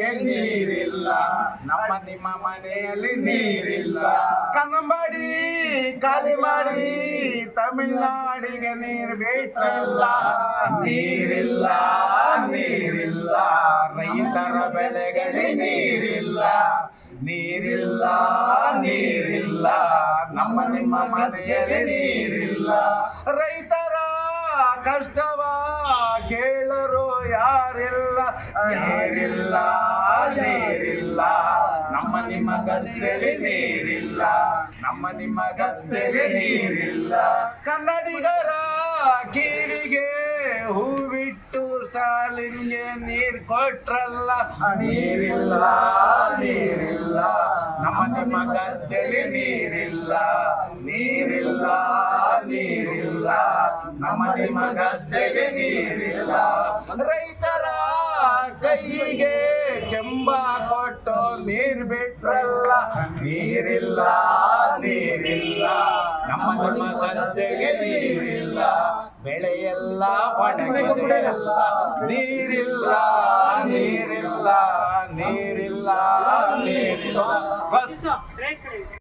ನೀರಿಲ್ಲ. ನಮ್ಮ ನಿಮ್ಮ ಮನೆಯಲ್ಲಿ ನೀರಿಲ್ಲ. ಕನ್ನಂಬಾಡಿ ಖಾಲಿ ಮಾಡಿ ತಮಿಳ್ನಾಡಿಗೆ ನೀರು ಬೇಕಲ್ಲ. ನೀರಿಲ್ಲ ನೀರಿಲ್ಲ. ರೈತರ ಬೆಳೆಗಳಿಗೆ ನೀರಿಲ್ಲ. ನೀರಿಲ್ಲ ನೀರಿಲ್ಲ. ನಮ್ಮ ನಿಮ್ಮ ಮನೆಯಲ್ಲಿ ನೀರಿಲ್ಲ. ರೈತರ ಕಷ್ಟವ ಯಾರಿಲ್ಲ ನೀರಿಲ್ಲ ನೀರಿಲ್ಲ ನಮ್ಮ ನಿಮ್ಮ ಗದ್ದೆಲಿ ನೀರಿಲ್ಲ ನಮ್ಮ ನಿಮ್ಮ ಗದ್ದೆಲಿ ನೀರಿಲ್ಲ. ಕನ್ನಡಿಗರ ಕಿವಿಗೆ ಹೂವಿಟ್ಟು ಸ್ಟಾಲಿನ್ಗೆ ನೀರ್ ಕೊಟ್ರಲ್ಲ. ನೀರಿಲ್ಲ ನೀರಿಲ್ಲ. ನಮ್ಮ ನಿಮ್ಮ ಗದ್ದೆಲಿ ನೀರಿಲ್ಲ. ನೀರಿಲ್ಲ. ನೀರಿಲ್ಲ ನಮ್ಮ ನಿಮ್ಮ ಗದ್ದೆಗೆ ನೀರಿಲ್ಲ. ರೈತರ ಕೈಗೆ ಚೆಂಬ ಕೊಟ್ಟು ನೀರ್ ಬಿಟ್ರಲ್ಲ, ನೀರಿಲ್ಲ ನೀರಿಲ್ಲ. ನಮ್ಮ ನಮ್ಮ ಗದ್ದೆಗೆ ನೀರಿಲ್ಲ, ಬೆಳೆಯೆಲ್ಲ ಒಣಗಿದೆಯಲ್ಲ ನೀರಿಲ್ಲ ನೀರಿಲ್ಲ ನೀರಿಲ್ಲ ನೀರಿಲ್ಲ.